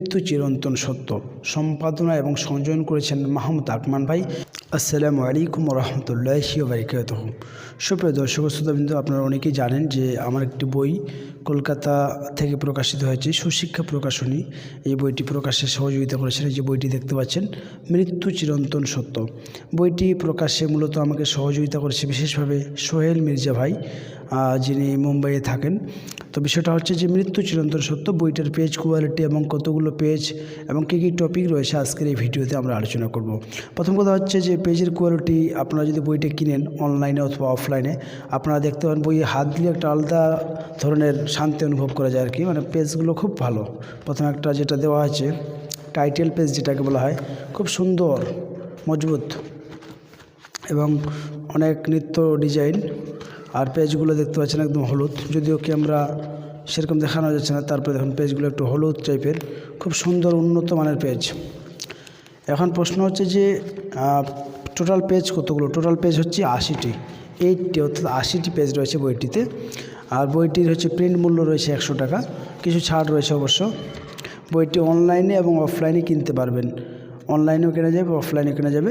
মৃত্যু চিরন্তন সত্য। সম্পাদনা এবং সংযোজন করেছেন মাহমুদ আকমান ভাই। আসসালামু আলাইকুম রহমতুল্লাহি বারিকাত সুপ্রিয় দর্শক শ্রোতাবৃন্দ, আপনারা অনেকেই জানেন যে আমার একটি বই কলকাতা থেকে প্রকাশিত হয়েছে, সুশিক্ষা প্রকাশনী। এই বইটি প্রকাশে সহযোগিতা করেছেন। যে বইটি দেখতে পাচ্ছেন, মৃত্যু চিরন্তন সত্য। বইটি প্রকাশে মূলত আমাকে সহযোগিতা করেছে বিশেষভাবে সোহেল মির্জা ভাই। যিনি মুম্বাইয়ে থাকেন। তো বিষয়টা হচ্ছে যে মৃত্যু চিরন্তন সত্য, বইটার পেজ কোয়ালিটি এবং কতগুলো পেজ এবং কী কী টপিক রয়েছে আজকের এই ভিডিওতে আমরা আলোচনা করব। প্রথম কথা হচ্ছে যে পেজের কোয়ালিটি আপনারা যদি বইটা কিনেন অনলাইনে অথবা অফলাইনে আপনারা দেখতে পান বই হাত দিলে একটা আলাদা ধরনের শান্তি অনুভব করা যায় আর কি মানে পেজগুলো খুব ভালো। প্রথম একটা যেটা দেওয়া আছে টাইটেল পেজ যেটাকে বলা হয়, খুব সুন্দর, মজবুত এবং অনেক নিত্য ডিজাইন আর পেজগুলো দেখতে পাচ্ছেন একদম হলুদ। যদিও ক্যামেরা সেরকম দেখানো যাচ্ছে না, তারপরে দেখুন পেজগুলো একটু হলুদ টাইপের খুব সুন্দর উন্নত মানের পেজ। এখন প্রশ্ন হচ্ছে যে টোটাল পেজ কতগুলো? টোটাল পেজ হচ্ছে আশিটি। এইটটি অর্থাৎ আশিটি পেজ রয়েছে বইটিতে। আর বইটির হচ্ছে প্রিন্ট মূল্য রয়েছে একশো টাকা। কিছু ছাড় রয়েছে অবশ্য। বইটি অনলাইনে এবং অফলাইনে কিনতে পারবেন। অনলাইনেও কেনা যাবে অফলাইনেও কেনা যাবে।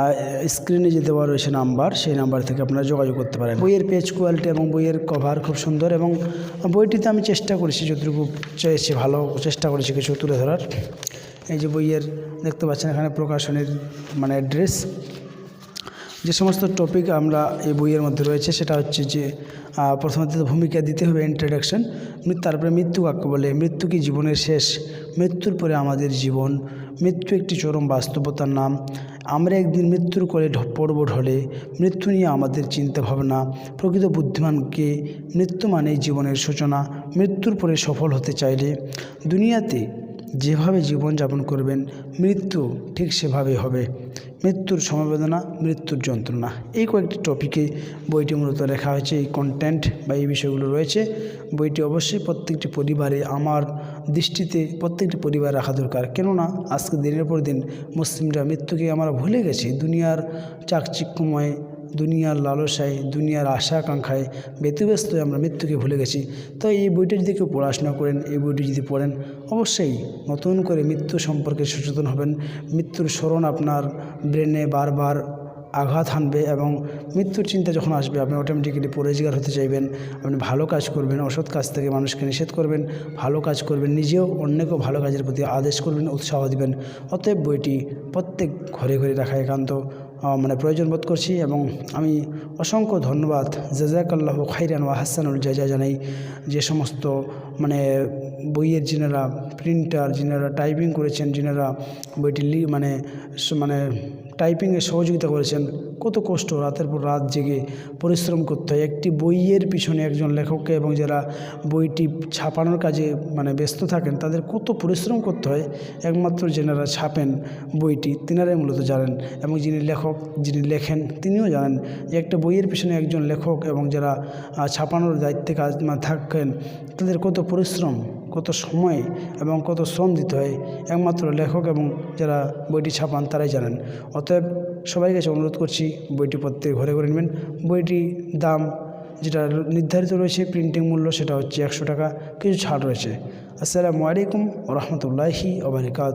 আর স্ক্রিনে যে দেওয়া রয়েছে নাম্বার সেই নাম্বার থেকে আপনারা যোগাযোগ করতে পারেন। বইয়ের পেজ কোয়ালিটি এবং বইয়ের কভার খুব সুন্দর এবং বইটিতে আমি চেষ্টা করেছি, যতটুকু চেয়েছি, ভালো চেষ্টা করেছি কিছু তুলে ধরার। এই যে বইয়ের, দেখতে পাচ্ছেন এখানে প্রকাশনের মানে অ্যাড্রেস যে সমস্ত টপিক আমরা এই বইয়ের মধ্যে রয়েছে, সেটা হচ্ছে যে প্রথমত ভূমিকা দিতে হবে ইন্ট্রোডাকশন তারপরে মৃত্যু কাকে বলে, মৃত্যু কি জীবনের শেষ? মৃত্যুর পরে আমাদের জীবন, মৃত্যু একটি চরম বাস্তবতার নাম। আমরা একদিন মৃত্যুর ঢ- পড়ব ঢলে, মৃত্যু নিয়ে আমাদের চিন্তা ভাবনা। প্রকৃত বুদ্ধিমানকে মৃত্যু মানেই জীবনের সূচনা, মৃত্যুর পরে সফল হতে চাইলে। দুনিয়াতে যেভাবে জীবনযাপন করবেন, মৃত্যু ঠিক সেভাবে হবে। মৃত্যুর সমবেদনা, মৃত্যুর যন্ত্রণা। এই কয়েকটি টপিকে বইটি মূলত লেখা হয়েছে। এই কন্টেন্ট বা এই বিষয়গুলো রয়েছে। বইটি অবশ্যই প্রত্যেকটি পরিবারে আমার দৃষ্টিতে প্রত্যেকটি পরিবার রাখা দরকার। কেননা, আজকে দিনের পর দিন মুসলিমরা মৃত্যুকে আমরা ভুলে গেছি। দুনিয়ার চাকচিক্যময় দুনিয়ার লালসায়, দুনিয়ার আশা আকাঙ্ক্ষায় ব্যতিব্যস্ত আমরা মৃত্যুকে ভুলে গেছি। তো এই বইটি যদি কেউ পড়াশোনা করেন, এই বইটি যদি পড়েন, অবশ্যই নতুন করে মৃত্যু সম্পর্কে সচেতন হবেন। মৃত্যুর স্মরণ আপনার ব্রেনে বারবার আঘাত হানবে এবং মৃত্যুর চিন্তা যখন আসবে, আপনি অটোমেটিক্যালি পরিষ্কার হতে চাইবেন। আপনি ভালো কাজ করবেন, অসৎ কাজ থেকে মানুষকে নিষেধ করবেন, ভালো কাজ করবেন, নিজেও অন্যকেও ভালো কাজের প্রতি আদেশ করবেন, উৎসাহ দিবেন। অতএব বইটি প্রত্যেক ঘরে ঘরে রাখা একান্ত। মানে প্রয়োজন বোধ করছি এবং আমি অসংখ্য ধন্যবাদ। জাজাকাল্লাহ খাইরান ওয়া হাসানুল জাজা জানাই যে সমস্ত মানে বইয়ের যিনারা প্রিন্টার যিনারা টাইপিং করেছেন, যিনারা বইটি লি মানে মানে টাইপিংয়ে সহযোগিতা করেছেন। কত কষ্ট, রাতের পর রাত জেগে পরিশ্রম করতে হয়। একটি বইয়ের পিছনে একজন লেখককে এবং যারা বইটি ছাপানোর কাজে মানে ব্যস্ত থাকেন, তাদের কত পরিশ্রম করতে হয়। একমাত্র যেনারা ছাপেন বইটি, তিনারাই মূলত জানেন এবং যিনি লেখক, যিনি লেখেন, তিনিও জানেন যে একটা বইয়ের পিছনে একজন লেখক এবং যারা ছাপানোর দায়িত্বে কাজ মানে থাকেন তাদের কত পরিশ্রম, কত সময় এবং কত শ্রম দিতে হয়, একমাত্র লেখক এবং যারা বইটি ছাপান তারাই জানেন। অতএব সবাই কাছে অনুরোধ করছি, বইটি প্রত্যেক ঘরে ঘরে নেবেন। বইটি দাম যেটা নির্ধারিত রয়েছে প্রিন্টিং মূল্য সেটা হচ্ছে একশো টাকা, কিছু ছাড় রয়েছে। আসসালামু আলাইকুম রহমতুল্লাহি ওবরাকাত